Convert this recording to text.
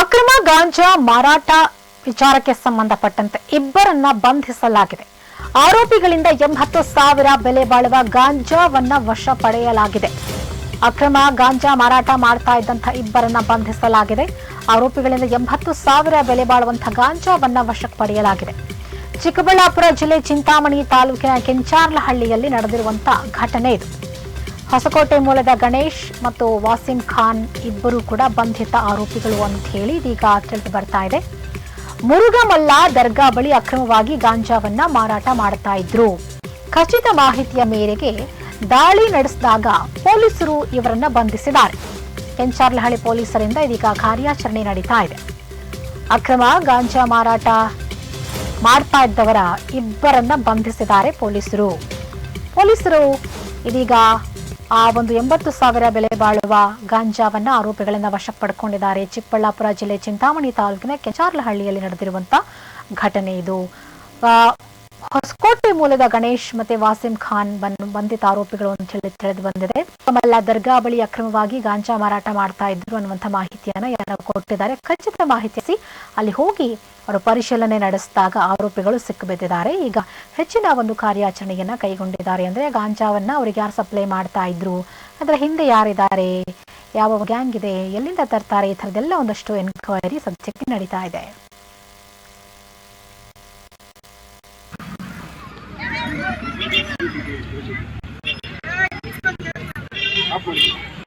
ಅಕ್ರಮ ಗಾಂಜಾ ಮಾರಾಟ ವಿಚಾರಕ್ಕೆ ಸಂಬಂಧಪಟ್ಟಂತೆ ಇಬ್ಬರನ್ನ ಬಂಧಿಸಲಾಗಿದೆ. ಆರೋಪಿಗಳಿಂದ ಎಂಬತ್ತು ಸಾವಿರ ಬೆಲೆ ಬಾಳುವ ಗಾಂಜಾವನ್ನ ವಶ ಪಡೆಯಲಾಗಿದೆ. ಅಕ್ರಮ ಗಾಂಜಾ ಮಾರಾಟ ಮಾಡ್ತಾ ಇದ್ದಂಥ ಇಬ್ಬರನ್ನ ಬಂಧಿಸಲಾಗಿದೆ. ಆರೋಪಿಗಳಿಂದ ಎಂಬತ್ತು ಸಾವಿರ ಬೆಲೆ ಬಾಳುವಂತಹ ಗಾಂಜಾವನ್ನ ವಶಕ್ಕೆ ಪಡೆಯಲಾಗಿದೆ. ಚಿಕ್ಕಬಳ್ಳಾಪುರ ಜಿಲ್ಲೆ ಚಿಂತಾಮಣಿ ತಾಲೂಕಿನ ಕೆಂಚಾರ್ಲಹಳ್ಳಿಯಲ್ಲಿ ನಡೆದಿರುವಂತಹ ಘಟನೆ ಇದು. ಹೊಸಕೋಟೆ ಮೂಲದ ಗಣೇಶ್ ಮತ್ತು ವಾಸಿಂ ಖಾನ್ ಇಬ್ಬರು ಕೂಡ ಬಂಧಿತ ಆರೋಪಿಗಳು ಅಂತ ಹೇಳಿ ಇದೀಗ ತಿಳಿದು ಬರ್ತಾ ಇದೆ. ಮುರುಗಮಲ್ಲ ದರ್ಗಾ ಬಳಿ ಅಕ್ರಮವಾಗಿ ಗಾಂಜಾವನ್ನ ಮಾರಾಟ ಮಾಡ್ತಾ ಇದ್ರು. ಖಚಿತ ಮಾಹಿತಿಯ ಮೇರೆಗೆ ದಾಳಿ ನಡೆಸಿದಾಗ ಪೊಲೀಸರು ಇವರನ್ನ ಬಂಧಿಸಿದ್ದಾರೆ. ಕೆಂಚಾರ್ಲಹಳ್ಳಿ ಪೊಲೀಸರಿಂದ ಇದೀಗ ಕಾರ್ಯಾಚರಣೆ ನಡೀತಾ ಇದೆ. ಅಕ್ರಮ ಗಾಂಜಾ ಮಾರಾಟ ಮಾಡ್ತಾ ಇದ್ದವರ ಇಬ್ಬರನ್ನ ಬಂಧಿಸಿದ್ದಾರೆ ಪೊಲೀಸರು. ಪೊಲೀಸರು ಇದೀಗ ಆ ಒಂದು ಎಂಬತ್ತು ಸಾವಿರ ಬೆಲೆ ಬಾಳುವ ಗಾಂಜಾವನ್ನ ಆರೋಪಿಗಳಿಂದ ವಶಕ್ಕೆ ಪಡ್ಕೊಂಡಿದ್ದಾರೆ ಚಿಕ್ಕಬಳ್ಳಾಪುರ ಜಿಲ್ಲೆ ಚಿಂತಾಮಣಿ ತಾಲೂಕಿನ ಕೆಚಾರ್ಲಹಳ್ಳಿಯಲ್ಲಿ ನಡೆದಿರುವಂತ ಘಟನೆ ಇದು. ಹೊಸಕೋಟೆ ಮೂಲದ ಗಣೇಶ್ ಮತ್ತೆ ವಾಸಿಂ ಖಾನ್ ಬಂಧಿತ ಆರೋಪಿಗಳು ಅಂತ ಹೇಳಿ ತಿಳಿದು ಬಂದಿದೆ. ಮಲ್ಲ ದರ್ಗಾ ಬಳಿ ಅಕ್ರಮವಾಗಿ ಗಾಂಜಾ ಮಾರಾಟ ಮಾಡ್ತಾ ಇದ್ರು ಅನ್ನುವಂಥ ಮಾಹಿತಿಯನ್ನ ಯಾರೋ ಕೊಟ್ಟಿದ್ದಾರೆ. ಖಚಿತ ಮಾಹಿತಿ ಅಲ್ಲಿ ಹೋಗಿ ಅವರು ಪರಿಶೀಲನೆ ನಡೆಸಿದಾಗ ಆರೋಪಿಗಳು ಸಿಕ್ಕಿಬಿದ್ದಿದ್ದಾರೆ ಈಗ ಹೆಚ್ಚಿನ ಒಂದು ಕಾರ್ಯಾಚರಣೆಯನ್ನ ಕೈಗೊಂಡಿದ್ದಾರೆ ಅಂದ್ರೆ ಗಾಂಜಾವನ್ನ ಅವ್ರಿಗೆ ಯಾರು ಸಪ್ಲೈ ಮಾಡ್ತಾ ಇದ್ರು, ಅದರ ಹಿಂದೆ ಯಾರಿದ್ದಾರೆ, ಯಾವ ಗ್ಯಾಂಗ್ ಇದೆ, ಎಲ್ಲಿಂದ ತರ್ತಾರೆ, ಈ ಥರದ್ದೆಲ್ಲ ಒಂದಷ್ಟು ಎನ್ಕ್ವೈರಿ ಸದ್ಯಕ್ಕೆ ನಡೀತಾ ಇದೆ. Apoio.